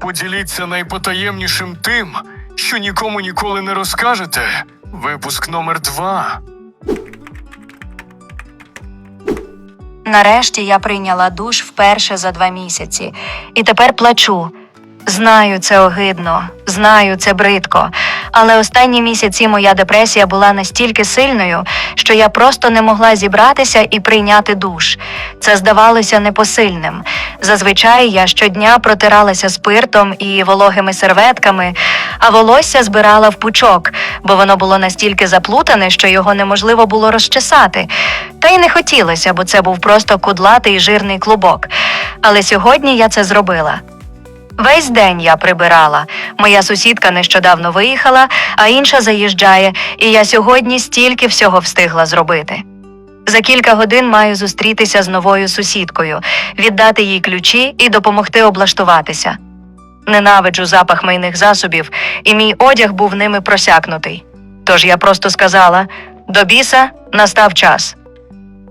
Поділіться найпотаємнішим тим, що нікому ніколи не розкажете. Випуск номер 2 Нарешті я прийняла душ вперше за два місяці, і тепер плачу. Знаю, це огидно, знаю, це бридко. Але останні місяці моя депресія була настільки сильною, що я просто не могла зібратися і прийняти душ. Це здавалося непосильним. Зазвичай я щодня протиралася спиртом і вологими серветками, а волосся збирала в пучок, бо воно було настільки заплутане, що його неможливо було розчесати. Та й не хотілося, бо це був просто кудлатий жирний клубок. Але сьогодні я це зробила. Весь день я прибирала. Моя сусідка нещодавно виїхала, а інша заїжджає, і я сьогодні стільки всього встигла зробити. За кілька годин маю зустрітися з новою сусідкою, віддати їй ключі і допомогти облаштуватися. Ненавиджу запах мийних засобів, і мій одяг був ними просякнутий. Тож я просто сказала: до біса настав час.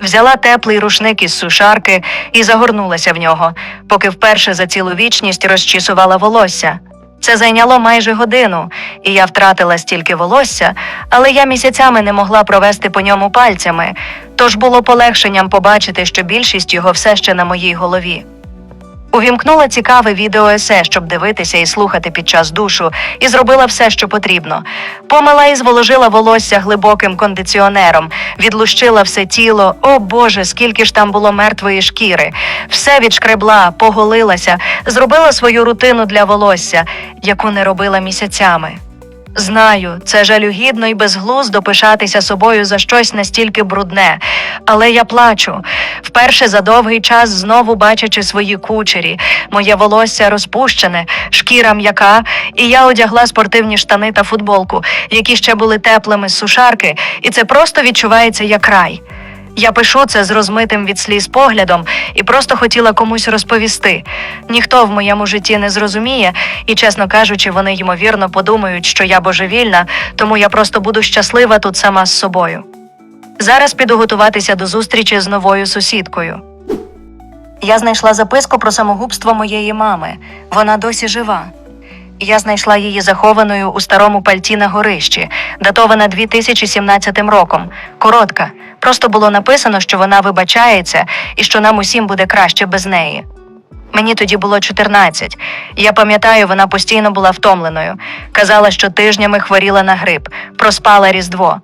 Взяла теплий рушник із сушарки і загорнулася в нього, поки вперше за цілу вічність розчісувала волосся. Це зайняло майже годину, і я втратила стільки волосся, але я місяцями не могла провести по ньому пальцями, тож було полегшенням побачити, що більшість його все ще на моїй голові. Увімкнула цікаве відеоесе, щоб дивитися і слухати під час душу, і зробила все, що потрібно. Помила і зволожила волосся глибоким кондиціонером, відлущила все тіло. О Боже, скільки ж там було мертвої шкіри. Все відшкребла, поголилася, зробила свою рутину для волосся, яку не робила місяцями. Знаю, це жалюгідно і безглуздо пишатися собою за щось настільки брудне, але я плачу. Вперше за довгий час знову бачачи свої кучері, моє волосся розпущене, шкіра м'яка, і я одягла спортивні штани та футболку, які ще були теплими з сушарки, і це просто відчувається як рай. Я пишу це з розмитим від сліз поглядом і просто хотіла комусь розповісти. Ніхто в моєму житті не зрозуміє, і, чесно кажучи, вони ймовірно подумають, що я божевільна, тому я просто буду щаслива тут сама з собою. Зараз піду готуватися до зустрічі з новою сусідкою. Я знайшла записку про самогубство моєї мами. Вона досі жива. Я знайшла її захованою у старому пальті на горищі, датована 2017 роком. Коротка. Просто було написано, що вона вибачається і що нам усім буде краще без неї. Мені тоді було 14. Я пам'ятаю, вона постійно була втомленою. Казала, що тижнями хворіла на грип, проспала Різдво.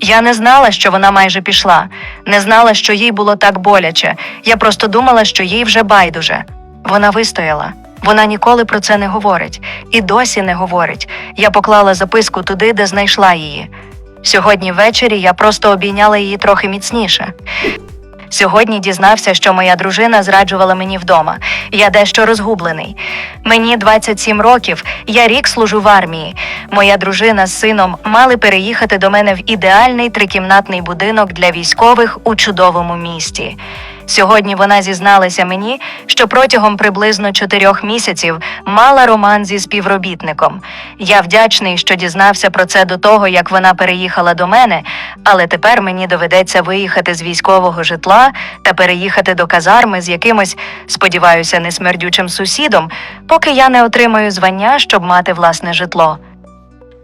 Я не знала, що вона майже пішла, не знала, що їй було так боляче. Я просто думала, що їй вже байдуже. Вона вистояла. Вона ніколи про це не говорить і досі не говорить. Я поклала записку туди, де знайшла її. Сьогодні ввечері я просто обійняла її трохи міцніше. Сьогодні дізнався, що моя дружина зраджувала мені вдома. Я дещо розгублений. Мені 27 років, я рік служу в армії. Моя дружина з сином мали переїхати до мене в ідеальний трикімнатний будинок для військових у чудовому місті. Сьогодні вона зізналася мені, що протягом приблизно чотирьох місяців мала роман зі співробітником. Я вдячний, що дізнався про це до того, як вона переїхала до мене, але тепер мені доведеться виїхати з військового житла та переїхати до казарми з якимось, сподіваюся, несмердючим сусідом, поки я не отримаю звання, щоб мати власне житло.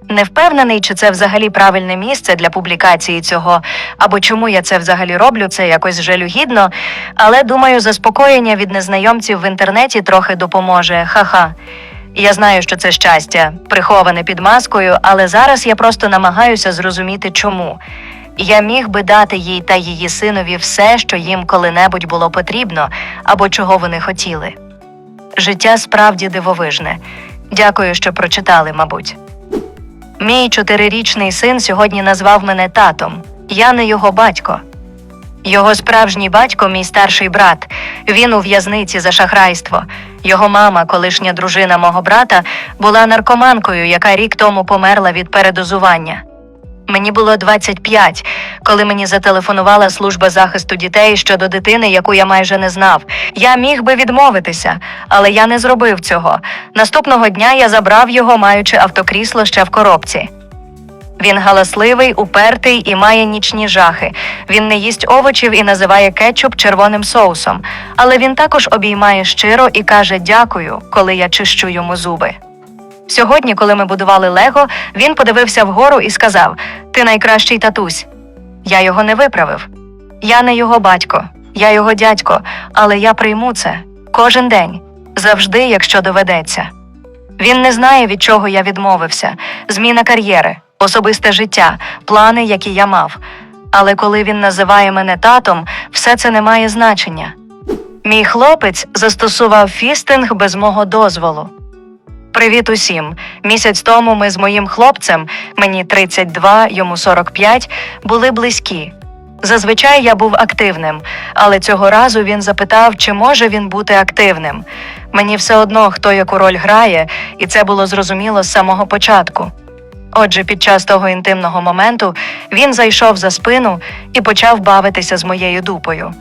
Не впевнений, чи це взагалі правильне місце для публікації цього, або чому я це взагалі роблю, це якось жалюгідно, але думаю, заспокоєння від незнайомців в інтернеті трохи допоможе. Ха-ха. Я знаю, що це щастя, приховане під маскою, але зараз я просто намагаюся зрозуміти, чому. Я міг би дати їй та її синові все, що їм коли-небудь було потрібно, або чого вони хотіли. Життя справді дивовижне. Дякую, що прочитали, мабуть. Мій чотирирічний син сьогодні назвав мене татом. Я не його батько. Його справжній батько, мій старший брат. Він у в'язниці за шахрайство. Його мама, колишня дружина мого брата, була наркоманкою, яка рік тому померла від передозування. Мені було 25, коли мені зателефонувала служба захисту дітей щодо дитини, яку я майже не знав. Я міг би відмовитися, але я не зробив цього. Наступного дня я забрав його, маючи автокрісло ще в коробці. Він галасливий, упертий і має нічні жахи. Він не їсть овочів і називає кетчуп червоним соусом. Але він також обіймає щиро і каже дякую, коли я чищу йому зуби. Сьогодні, коли ми будували Лего, він подивився вгору і сказав: Ти найкращий татусь. Я його не виправив. Я не його батько, я його дядько, але я прийму це кожен день, завжди, якщо доведеться. Він не знає, від чого я відмовився, зміна кар'єри, особисте життя, плани, які я мав. Але коли він називає мене татом, все це не має значення. Мій хлопець застосував фістинг без мого дозволу. Привіт усім! Місяць тому ми з моїм хлопцем, мені 32, йому 45, були близькі. Зазвичай я був активним, але цього разу він запитав, чи може він бути активним. Мені все одно, хто яку роль грає, і це було зрозуміло з самого початку. Отже, під час того інтимного моменту він зайшов за спину і почав бавитися з моєю дупою.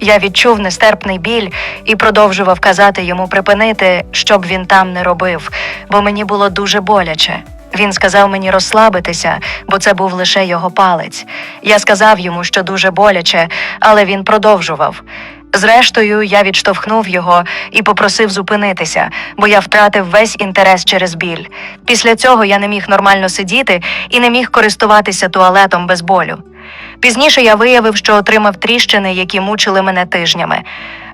Я відчув нестерпний біль і продовжував казати йому припинити, щоб він там не робив, бо мені було дуже боляче. Він сказав мені розслабитися, бо це був лише його палець. Я сказав йому, що дуже боляче, але він продовжував. Зрештою, я відштовхнув його і попросив зупинитися, бо я втратив весь інтерес через біль. Після цього я не міг нормально сидіти і не міг користуватися туалетом без болю. Пізніше я виявив, що отримав тріщини, які мучили мене тижнями.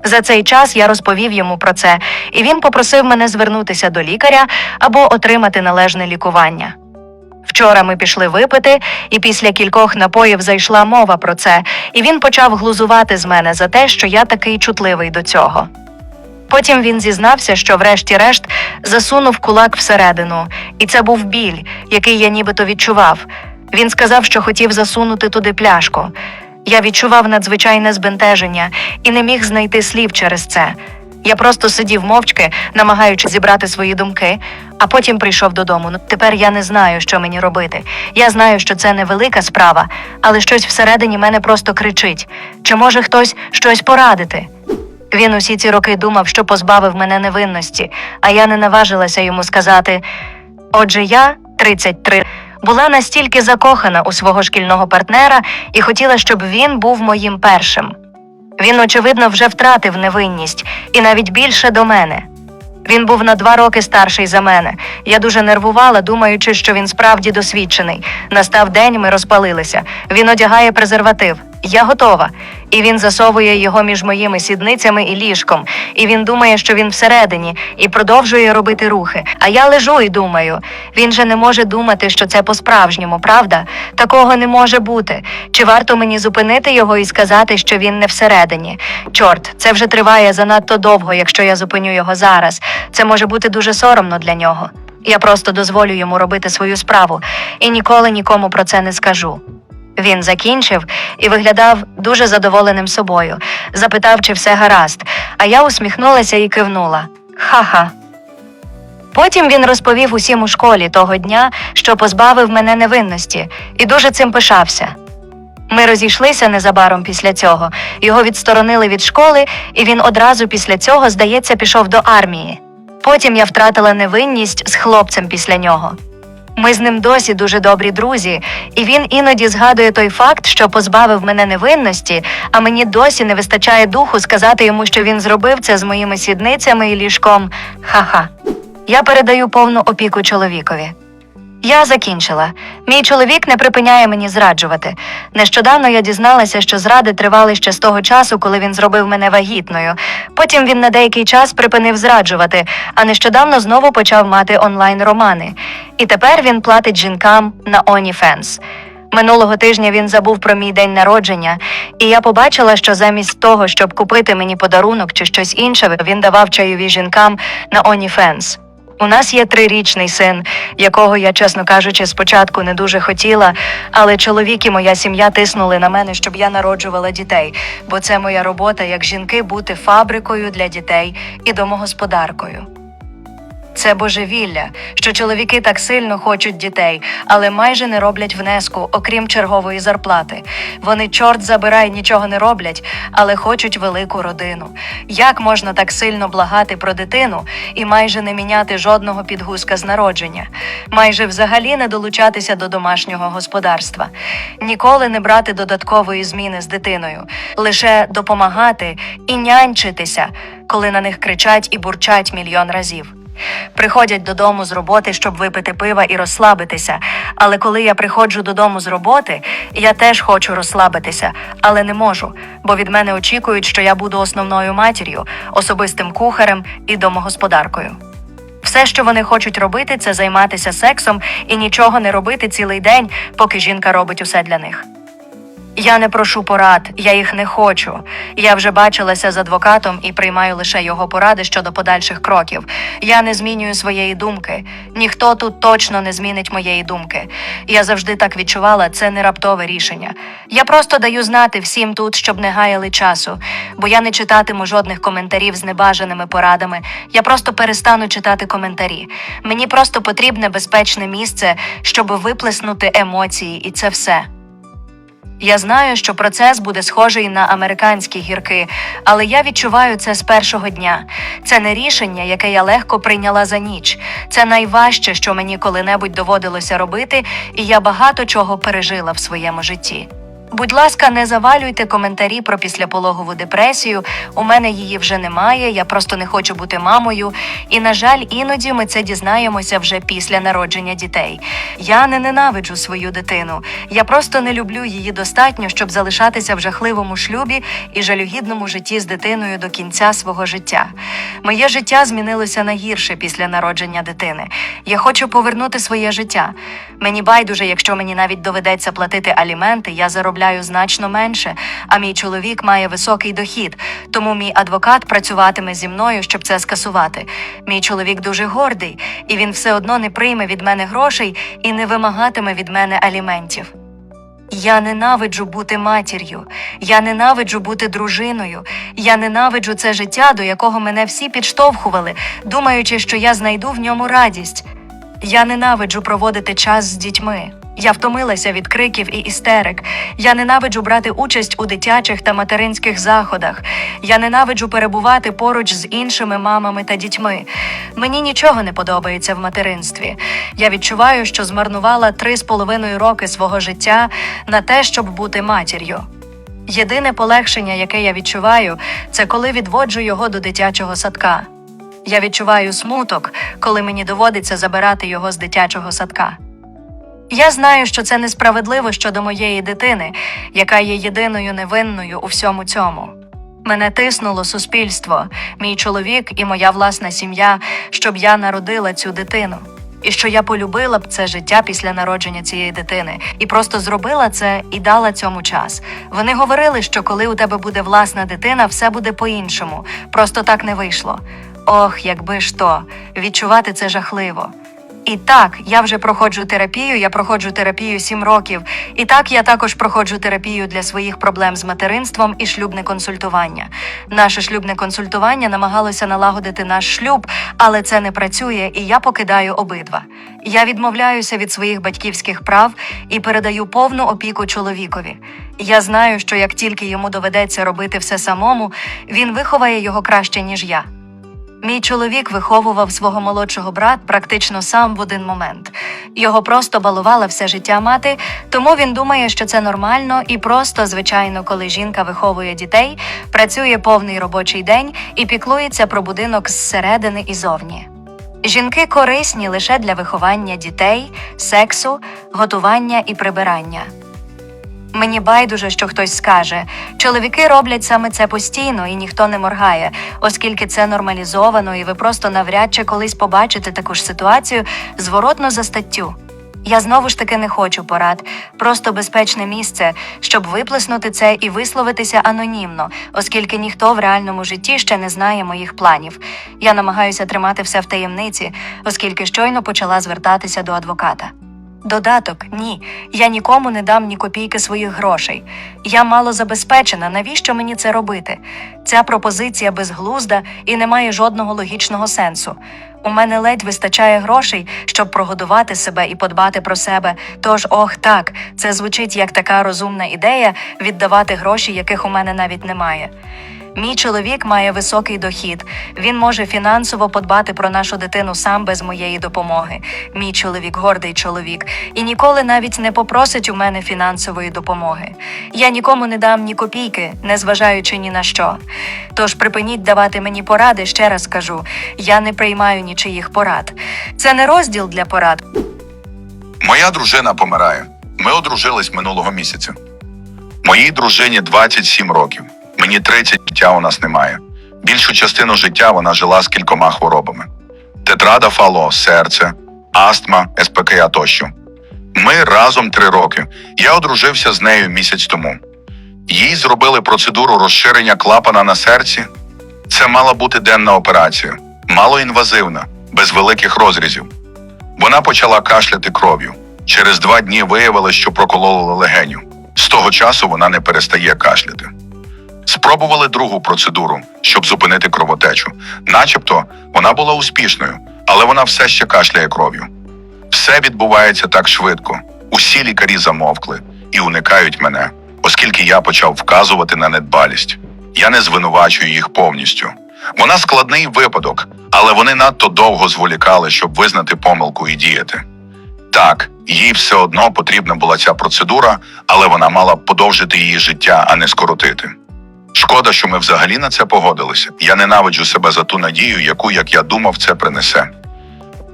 За цей час я розповів йому про це, і він попросив мене звернутися до лікаря або отримати належне лікування. Вчора ми пішли випити, і після кількох напоїв зайшла мова про це, і він почав глузувати з мене за те, що я такий чутливий до цього. Потім він зізнався, що, врешті-решт, засунув кулак всередину, і це був біль, який я нібито відчував. Він сказав, що хотів засунути туди пляшку. Я відчував надзвичайне збентеження і не міг знайти слів через це. Я просто сидів мовчки, намагаючись зібрати свої думки, а потім прийшов додому. Ну, тепер я не знаю, що мені робити. Я знаю, що це невелика справа, але щось всередині мене просто кричить: чи може хтось щось порадити? Він усі ці роки думав, що позбавив мене невинності, а я не наважилася йому сказати. Отже, я, 33, була настільки закохана у свого шкільного партнера і хотіла, щоб він був моїм першим. Він, очевидно, вже втратив невинність і навіть більше до мене. Він був на два роки старший за мене. Я дуже нервувала, думаючи, що він справді досвідчений. Настав день, ми розпалилися. Він одягає презерватив. Я готова. І він засовує його між моїми сідницями і ліжком. І він думає, що він всередині, і продовжує робити рухи. А я лежу і думаю: він же не може думати, що це по-справжньому, правда? Такого не може бути. Чи варто мені зупинити його і сказати, що він не всередині? Чорт, це вже триває занадто довго, якщо я зупиню його зараз. Це може бути дуже соромно для нього. Я просто дозволю йому робити свою справу і ніколи нікому про це не скажу. Він закінчив і виглядав дуже задоволеним собою, запитав, чи все гаразд, а я усміхнулася і кивнула. Ха-ха. Потім він розповів усім у школі того дня, що позбавив мене невинності, і дуже цим пишався. Ми розійшлися незабаром після цього. Його відсторонили від школи, і він одразу після цього, здається, пішов до армії. Потім я втратила невинність з хлопцем після нього. Ми з ним досі дуже добрі друзі, і він іноді згадує той факт, що позбавив мене невинності, а мені досі не вистачає духу сказати йому, що він зробив це з моїми сідницями і ліжком. Ха-ха. Я передаю повну опіку чоловікові. Я закінчила. Мій чоловік не припиняє мені зраджувати. Нещодавно я дізналася, що зради тривали ще з того часу, коли він зробив мене вагітною. Потім він на деякий час припинив зраджувати, а нещодавно знову почав мати онлайн-романи. І тепер він платить жінкам на OnlyFans. Минулого тижня він забув про мій день народження, і я побачила, що замість того, щоб купити мені подарунок чи щось інше, він давав чайові жінкам на OnlyFans. У нас є трирічний син, якого я, чесно кажучи, спочатку не дуже хотіла, але чоловік і моя сім'я тиснули на мене, щоб я народжувала дітей, бо це моя робота як жінки бути фабрикою для дітей і домогосподаркою. Це божевілля, що чоловіки так сильно хочуть дітей, але майже не роблять внеску, окрім чергової зарплати. Вони чорт забирай, нічого не роблять, але хочуть велику родину. Як можна так сильно благати про дитину і майже не міняти жодного підгузка з народження, майже взагалі не долучатися до домашнього господарства, ніколи не брати додаткової зміни з дитиною, лише допомагати і нянчитися, коли на них кричать і бурчать мільйон разів. Приходять додому з роботи, щоб випити пива і розслабитися. Але коли я приходжу додому з роботи, я теж хочу розслабитися, але не можу, бо від мене очікують, що я буду основною матір'ю, особистим кухарем і домогосподаркою. Все, що вони хочуть робити, це займатися сексом і нічого не робити цілий день, поки жінка робить усе для них. Я не прошу порад, я їх не хочу. Я вже бачилася з адвокатом і приймаю лише його поради щодо подальших кроків. Я не змінюю своєї думки. Ніхто тут точно не змінить моєї думки. Я завжди так відчувала, це не раптове рішення. Я просто даю знати всім тут, щоб не гаяли часу, бо я не читатиму жодних коментарів з небажаними порадами. Я просто перестану читати коментарі. Мені просто потрібне безпечне місце, щоб виплеснути емоції, і це все. Я знаю, що процес буде схожий на американські гірки, але я відчуваю це з першого дня. Це не рішення, яке я легко прийняла за ніч. Це найважче, що мені коли-небудь доводилося робити, і я багато чого пережила в своєму житті. Будь ласка, не завалюйте коментарі про післяпологову депресію. У мене її вже немає, я просто не хочу бути мамою. І, на жаль, іноді ми це дізнаємося вже після народження дітей. Я не ненавиджу свою дитину. Я просто не люблю її достатньо, щоб залишатися в жахливому шлюбі і жалюгідному житті з дитиною до кінця свого життя. Моє життя змінилося на гірше після народження дитини. Я хочу повернути своє життя. Мені байдуже, якщо мені навіть доведеться платити аліменти, я заробляю значно менше, а мій чоловік має високий дохід, тому мій адвокат працюватиме зі мною, щоб це скасувати. Мій чоловік дуже гордий, і він все одно не прийме від мене грошей і не вимагатиме від мене аліментів. Я ненавиджу бути матір'ю, я ненавиджу бути дружиною, я ненавиджу це життя, до якого мене всі підштовхували, думаючи, що я знайду в ньому радість. Я ненавиджу проводити час з дітьми. Я втомилася від криків і істерик. Я ненавиджу брати участь у дитячих та материнських заходах. Я ненавиджу перебувати поруч з іншими мамами та дітьми. Мені нічого не подобається в материнстві. Я відчуваю, що змарнувала три з половиною роки свого життя на те, щоб бути матір'ю. Єдине полегшення, яке я відчуваю, це коли відводжу його до дитячого садка. Я відчуваю смуток, коли мені доводиться забирати його з дитячого садка. Я знаю, що це несправедливо щодо моєї дитини, яка є єдиною невинною у всьому цьому. Мене тиснуло суспільство, мій чоловік і моя власна сім'я, щоб я народила цю дитину. І що я полюбила б це життя після народження цієї дитини, і просто зробила це і дала цьому час. Вони говорили, що коли у тебе буде власна дитина, все буде по-іншому. Просто так не вийшло. Ох, якби ж то, відчувати це жахливо. І так, я вже проходжу терапію, я проходжу терапію сім років. І так, я також проходжу терапію для своїх проблем з материнством і шлюбне консультування. Наше шлюбне консультування намагалося налагодити наш шлюб, але це не працює, і я покидаю обидва. Я відмовляюся від своїх батьківських прав і передаю повну опіку чоловікові. Я знаю, що як тільки йому доведеться робити все самому, він виховає його краще, ніж я. Мій чоловік виховував свого молодшого брат практично сам в один момент. Його просто балувала все життя мати, тому він думає, що це нормально і просто, звичайно, коли жінка виховує дітей, працює повний робочий день і піклується про будинок зсередини і зовні. Жінки корисні лише для виховання дітей, сексу, готування і прибирання. Мені байдуже, що хтось скаже. Чоловіки роблять саме це постійно і ніхто не моргає, оскільки це нормалізовано, і ви просто навряд чи колись побачите таку ж ситуацію зворотно за статтю. Я знову ж таки не хочу порад, просто безпечне місце, щоб виплеснути це і висловитися анонімно, оскільки ніхто в реальному житті ще не знає моїх планів. Я намагаюся тримати все в таємниці, оскільки щойно почала звертатися до адвоката. Додаток ні. Я нікому не дам ні копійки своїх грошей. Я мало забезпечена. Навіщо мені це робити? Ця пропозиція безглузда і не має жодного логічного сенсу. У мене ледь вистачає грошей, щоб прогодувати себе і подбати про себе. Тож, ох, так, це звучить як така розумна ідея віддавати гроші, яких у мене навіть немає. Мій чоловік має високий дохід. Він може фінансово подбати про нашу дитину сам без моєї допомоги. Мій чоловік гордий чоловік і ніколи навіть не попросить у мене фінансової допомоги. Я нікому не дам ні копійки, незважаючи ні на що. Тож припиніть давати мені поради, ще раз кажу, я не приймаю нічиїх порад. Це не розділ для порад. Моя дружина помирає. Ми одружились минулого місяця. Моїй дружині 27 років. Мені 30 життя у нас немає. Більшу частину життя вона жила з кількома хворобами: тетрада фало, серце, астма, СПКА тощо. Ми разом три роки. Я одружився з нею місяць тому. Їй зробили процедуру розширення клапана на серці. Це мала бути денна операція, малоінвазивна, без великих розрізів. Вона почала кашляти кров'ю. Через два дні виявилось, що прокололи легеню. З того часу вона не перестає кашляти. Спробували другу процедуру, щоб зупинити кровотечу. Начебто вона була успішною, але вона все ще кашляє кров'ю. Все відбувається так швидко. Усі лікарі замовкли і уникають мене, оскільки я почав вказувати на недбалість. Я не звинувачую їх повністю. Вона складний випадок, але вони надто довго зволікали, щоб визнати помилку і діяти. Так, їй все одно потрібна була ця процедура, але вона мала подовжити її життя, а не скоротити. Шкода, що ми взагалі на це погодилися. Я ненавиджу себе за ту надію, яку, як я думав, це принесе.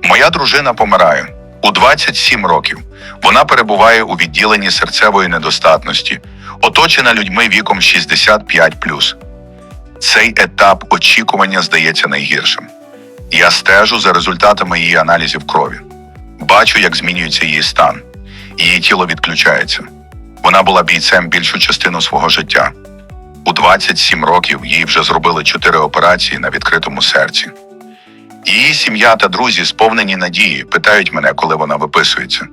Моя дружина помирає у 27 років. Вона перебуває у відділенні серцевої недостатності, оточена людьми віком 65+. Цей етап очікування здається найгіршим. Я стежу за результатами її аналізів крові. Бачу, як змінюється її стан. Її тіло відключається. Вона була бійцем більшу частину свого життя. У 27 років їй вже зробили 4 операції на відкритому серці. Її сім'я та друзі, сповнені надії, питають мене, коли вона виписується.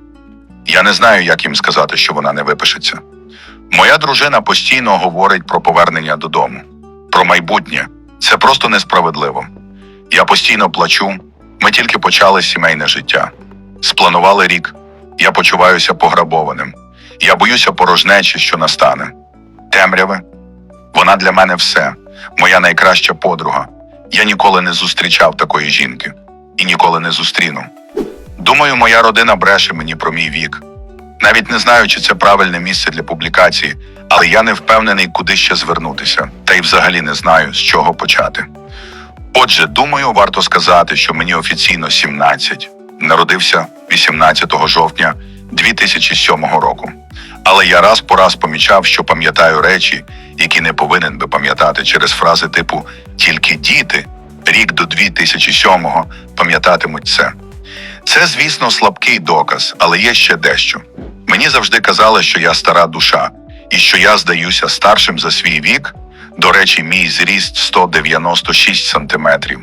Я не знаю, як їм сказати, що вона не випишеться. Моя дружина постійно говорить про повернення додому, про майбутнє. Це просто несправедливо. Я постійно плачу. Ми тільки почали сімейне життя. Спланували рік. Я почуваюся пограбованим. Я боюся порожнечі, що настане. Темряви. Вона для мене все, моя найкраща подруга. Я ніколи не зустрічав такої жінки і ніколи не зустріну. Думаю, моя родина бреше мені про мій вік. Навіть не знаю, чи це правильне місце для публікації, але я не впевнений, куди ще звернутися, та й взагалі не знаю, з чого почати. Отже, думаю, варто сказати, що мені офіційно 17. Народився 18 жовтня 2007 року. Але я раз по раз помічав, що пам'ятаю речі, які не повинен би пам'ятати через фрази типу тільки діти рік до 2007-го пам'ятатимуть це. Це, звісно, слабкий доказ, але є ще дещо. Мені завжди казали, що я стара душа, і що я здаюся старшим за свій вік. До речі, мій зріст 196 сантиметрів,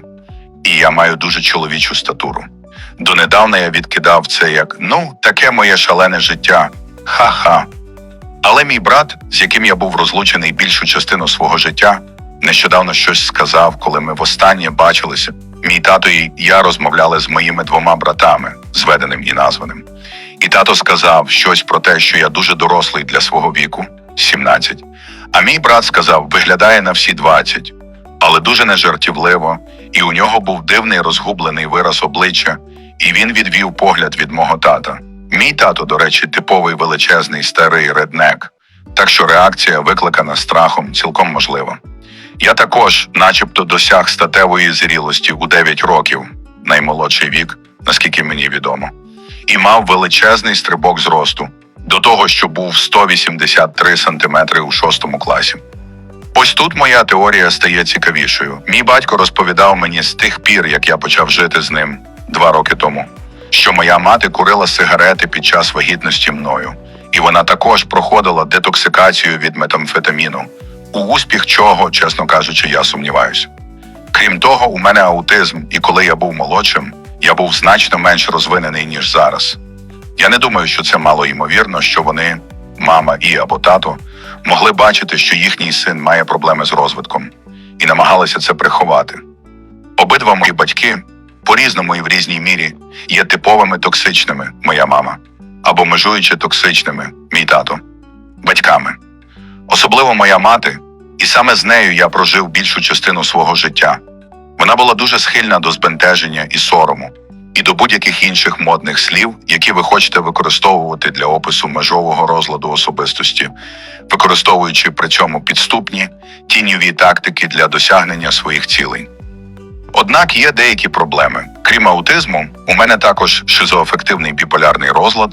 і я маю дуже чоловічу статуру. Донедавна я відкидав це як ну, таке моє шалене життя. Ха-ха. Але мій брат, з яким я був розлучений більшу частину свого життя, нещодавно щось сказав, коли ми востаннє бачилися. Мій тато і я розмовляли з моїми двома братами, зведеним і названим. І тато сказав щось про те, що я дуже дорослий для свого віку 17. А мій брат сказав, виглядає на всі 20, але дуже нежартівливо, і у нього був дивний розгублений вираз обличчя, і він відвів погляд від мого тата. Мій тато, до речі, типовий величезний старий реднек, так що реакція, викликана страхом, цілком можлива. Я також, начебто, досяг статевої зрілості у 9 років, наймолодший вік, наскільки мені відомо, і мав величезний стрибок зросту до того, що був 183 сантиметри у шостому класі. Ось тут моя теорія стає цікавішою. Мій батько розповідав мені з тих пір, як я почав жити з ним два роки тому, що моя мати курила сигарети під час вагітності мною, і вона також проходила детоксикацію від метамфетаміну, у успіх чого, чесно кажучи, я сумніваюся. Крім того, у мене аутизм, і коли я був молодшим, я був значно менш розвинений, ніж зараз. Я не думаю, що це мало ймовірно, що вони, мама і або тато, могли бачити, що їхній син має проблеми з розвитком, і намагалися це приховати. Обидва мої батьки, по-різному і в різній мірі, є типовими токсичними, моя мама, або межуючи токсичними, мій тато, батьками. Особливо моя мати, і саме з нею я прожив більшу частину свого життя. Вона була дуже схильна до збентеження і сорому, і до будь-яких інших модних слів, які ви хочете використовувати для опису межового розладу особистості, використовуючи при цьому підступні тіньові тактики для досягнення своїх цілей. Однак є деякі проблеми. Крім аутизму, у мене також шизоафективний біполярний розлад,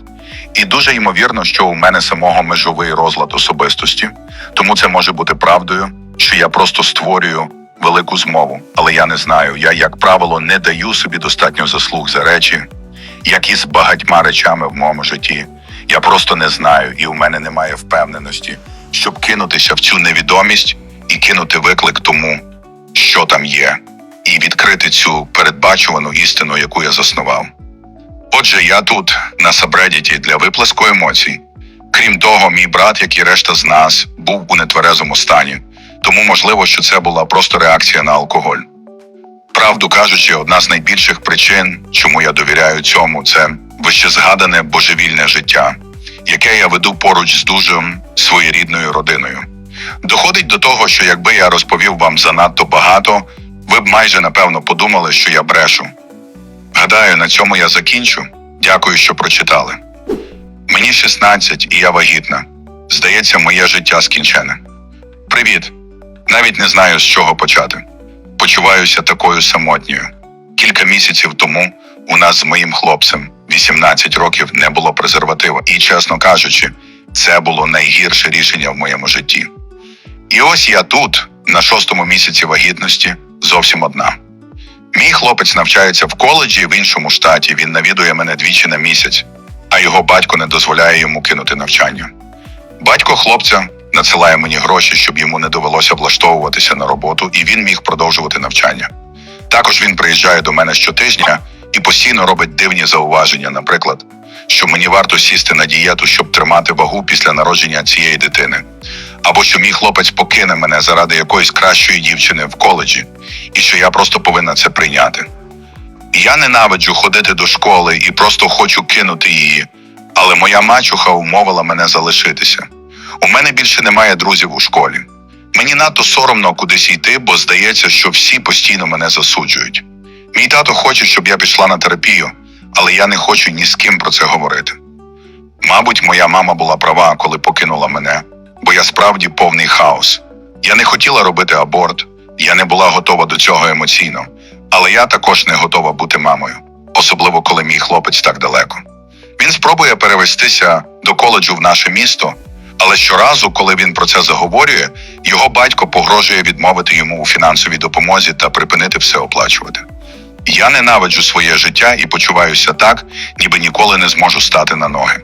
і дуже ймовірно, що у мене самого межовий розлад особистості, тому це може бути правдою, що я просто створюю велику змову, але я не знаю. Я, як правило, не даю собі достатньо заслуг за речі, як і з багатьма речами в моєму житті. Я просто не знаю, і у мене немає впевненості, щоб кинутися в цю невідомість і кинути виклик тому, що там є, і відкрити цю передбачувану істину, яку я заснував. Отже, я тут, на сабредіті, для виплеску емоцій. Крім того, мій брат, як і решта з нас, був у нетверезому стані, тому можливо, що це була просто реакція на алкоголь. Правду кажучи, одна з найбільших причин, чому я довіряю цьому, це вищезгадане божевільне життя, яке я веду поруч з дуже своєрідною родиною. Доходить до того, що якби я розповів вам занадто багато, ви б майже напевно подумали, що я брешу. Гадаю, на цьому я закінчу. Дякую, що прочитали. Мені 16 і я вагітна. Здається, моє життя скінчене. Привіт. Навіть не знаю, з чого почати. Почуваюся такою самотньою. Кілька місяців тому у нас з моїм хлопцем 18 років не було презерватива, і, чесно кажучи, це було найгірше рішення в моєму житті. І ось я тут, на шостому місяці вагітності, зовсім одна. Мій хлопець навчається в коледжі в іншому штаті. Він навідує мене двічі на місяць, а його батько не дозволяє йому кинути навчання. Батько хлопця надсилає мені гроші, щоб йому не довелося влаштовуватися на роботу, і він міг продовжувати навчання. Також він приїжджає до мене щотижня і постійно робить дивні зауваження, наприклад, що мені варто сісти на дієту, щоб тримати вагу після народження цієї дитини, або що мій хлопець покине мене заради якоїсь кращої дівчини в коледжі, і що я просто повинна це прийняти. Я ненавиджу ходити до школи і просто хочу кинути її, але моя мачуха умовила мене залишитися. У мене більше немає друзів у школі. Мені надто соромно кудись йти, бо здається, що всі постійно мене засуджують. Мій тато хоче, щоб я пішла на терапію, але я не хочу ні з ким про це говорити. Мабуть, моя мама була права, коли покинула мене, бо я справді повний хаос. Я не хотіла робити аборт, я не була готова до цього емоційно, але я також не готова бути мамою, особливо коли мій хлопець так далеко. Він спробує перевестися до коледжу в наше місто, але щоразу, коли він про це заговорює, його батько погрожує відмовити йому у фінансовій допомозі та припинити все оплачувати. Я ненавиджу своє життя і почуваюся так, ніби ніколи не зможу стати на ноги.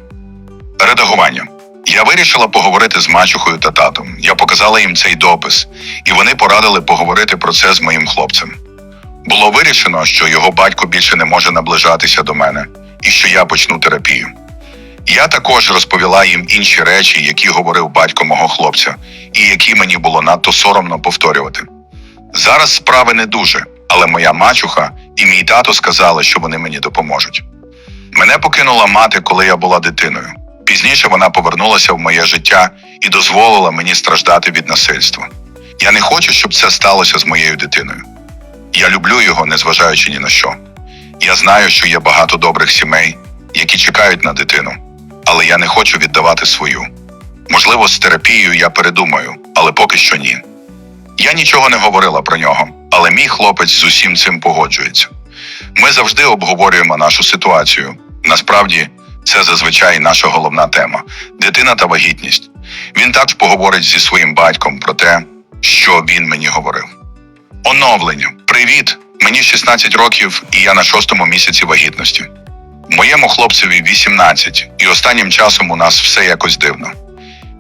Редагування. Я вирішила поговорити з мачухою та татом. Я показала їм цей допис, і вони порадили поговорити про це з моїм хлопцем. Було вирішено, що його батько більше не може наближатися до мене і що я почну терапію. Я також розповіла їм інші речі, які говорив батько мого хлопця, і які мені було надто соромно повторювати. Зараз справи не дуже, але моя мачуха і мій тато сказали, що вони мені допоможуть. Мене покинула мати, коли я була дитиною. Пізніше вона повернулася в моє життя і дозволила мені страждати від насильства. Я не хочу, щоб це сталося з моєю дитиною. Я люблю його, незважаючи ні на що. Я знаю, що є багато добрих сімей, які чекають на дитину, але я не хочу віддавати свою. Можливо, з терапією я передумаю, але поки що ні. Я нічого не говорила про нього, але мій хлопець з усім цим погоджується. Ми завжди обговорюємо нашу ситуацію. Насправді, це зазвичай наша головна тема дитина та вагітність. Він також поговорить зі своїм батьком про те, що він мені говорив. Оновлення. Привіт! Мені 16 років, і я на шостому місяці вагітності. Моєму хлопцеві 18, і останнім часом у нас все якось дивно.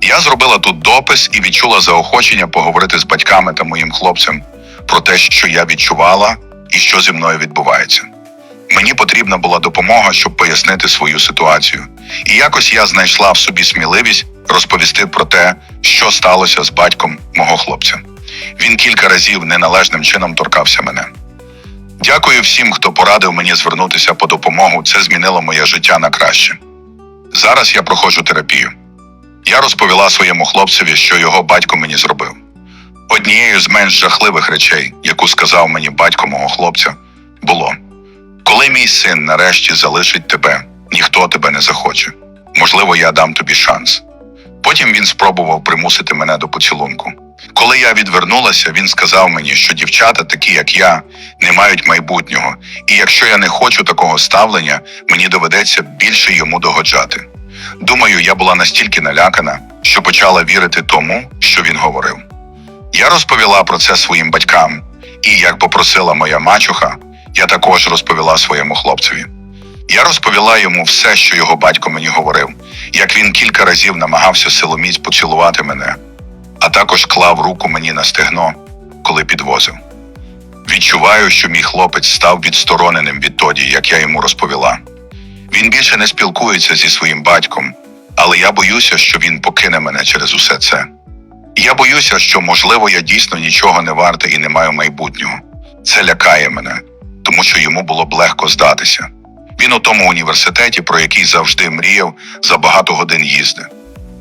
Я зробила тут допис і відчула заохочення поговорити з батьками та моїм хлопцем про те, що я відчувала і що зі мною відбувається. Мені потрібна була допомога, щоб пояснити свою ситуацію. І якось я знайшла в собі сміливість розповісти про те, що сталося з батьком мого хлопця. Він кілька разів неналежним чином торкався мене. Дякую всім, хто порадив мені звернутися по допомогу. Це змінило моє життя на краще. Зараз я проходжу терапію. Я розповіла своєму хлопцеві, що його батько мені зробив. Однією з менш жахливих речей, яку сказав мені батько мого хлопця, було: коли мій син нарешті залишить тебе, ніхто тебе не захоче. Можливо, я дам тобі шанс. Потім він спробував примусити мене до поцілунку. Коли я відвернулася, він сказав мені, що дівчата, такі як я, не мають майбутнього, і якщо я не хочу такого ставлення, мені доведеться більше йому догоджати. Думаю, я була настільки налякана, що почала вірити тому, що він говорив. Я розповіла про це своїм батькам, і як попросила моя мачуха, я також розповіла своєму хлопцеві. Я розповіла йому все, що його батько мені говорив, як він кілька разів намагався силоміць поцілувати мене, а також клав руку мені на стегно, коли підвозив. Відчуваю, що мій хлопець став відстороненим відтоді, як я йому розповіла. Він більше не спілкується зі своїм батьком, але я боюся, що він покине мене через усе це. Я боюся, що, можливо, я дійсно нічого не варта і не маю майбутнього. Це лякає мене, тому що йому було б легко здатися. Він у тому університеті, про який завжди мріяв, за багато годин їзди.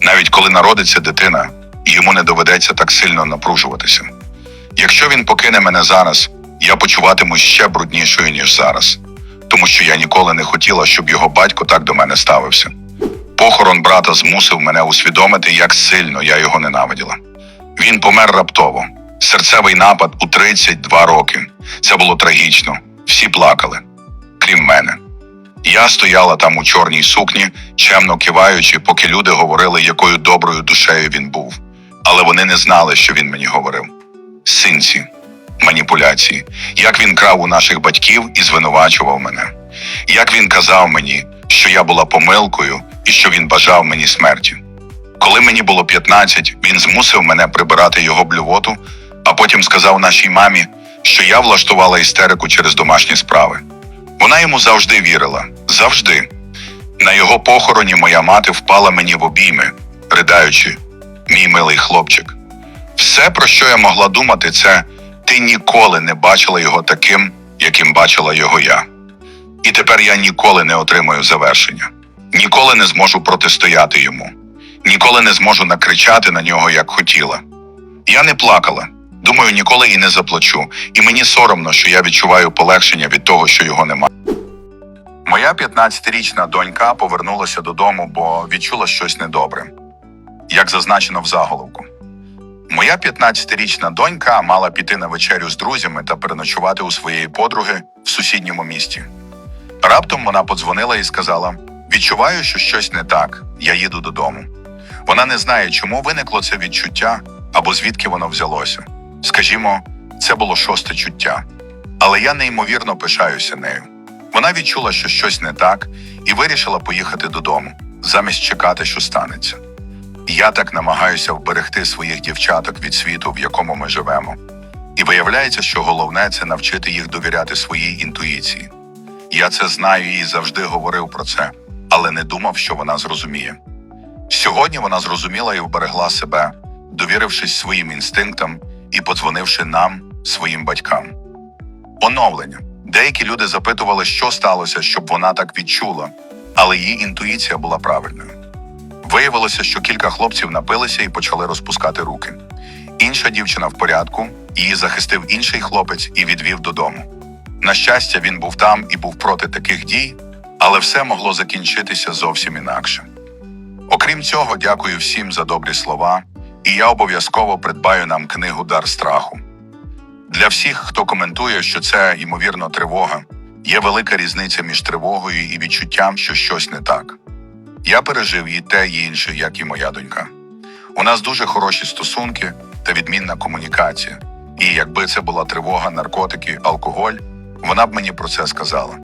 Навіть коли народиться дитина, йому не доведеться так сильно напружуватися. Якщо він покине мене зараз, я почуватимусь ще бруднішою, ніж зараз, тому що я ніколи не хотіла, щоб його батько так до мене ставився. Похорон брата змусив мене усвідомити, як сильно я його ненавиділа. Він помер раптово. Серцевий напад у 32 роки. Це було трагічно. Всі плакали, крім мене. Я стояла там у чорній сукні, чемно киваючи, поки люди говорили, якою доброю душею він був. Але вони не знали, що він мені говорив. Синці, маніпуляції, як він крав у наших батьків і звинувачував мене. Як він казав мені, що я була помилкою і що він бажав мені смерті. Коли мені було 15, він змусив мене прибирати його блювоту, а потім сказав нашій мамі, що я влаштувала істерику через домашні справи. Вона йому завжди вірила, завжди. На його похороні моя мати впала мені в обійми, придаючи, мій милий хлопчик. Все, про що я могла думати, це ти ніколи не бачила його таким, яким бачила його я. І тепер я ніколи не отримаю завершення, ніколи не зможу протистояти йому, ніколи не зможу накричати на нього, як хотіла. Я не плакала, думаю, ніколи і не заплачу, і мені соромно, що я відчуваю полегшення від того, що його немає. Моя 15-річна донька повернулася додому, бо відчула щось недобре, як зазначено в заголовку. Моя 15-річна донька мала піти на вечерю з друзями та переночувати у своєї подруги в сусідньому місті. Раптом вона подзвонила і сказала: Відчуваю, що щось не так, я їду додому. Вона не знає, чому виникло це відчуття або звідки воно взялося. Скажімо, це було шосте чуття. Але я неймовірно пишаюся нею. Вона відчула, що щось не так, і вирішила поїхати додому, замість чекати, що станеться. Я так намагаюся вберегти своїх дівчаток від світу, в якому ми живемо. І виявляється, що головне це навчити їх довіряти своїй інтуїції. Я це знаю і завжди говорив про це, але не думав, що вона зрозуміє. Сьогодні вона зрозуміла і вберегла себе, довірившись своїм інстинктам і подзвонивши нам, своїм батькам. Оновлення. Деякі люди запитували, що сталося, щоб вона так відчула, але її інтуїція була правильною. Виявилося, що кілька хлопців напилися і почали розпускати руки. Інша дівчина в порядку, її захистив інший хлопець і відвів додому. На щастя, він був там і був проти таких дій, але все могло закінчитися зовсім інакше. Окрім цього, дякую всім за добрі слова, і я обов'язково придбаю нам книгу Дар страху. Для всіх, хто коментує, що це ймовірно тривога, є велика різниця між тривогою і відчуттям, що щось не так. Я пережив і те, і інше, як і моя донька. У нас дуже хороші стосунки та відмінна комунікація. І якби це була тривога, наркотики, алкоголь, вона б мені про це сказала.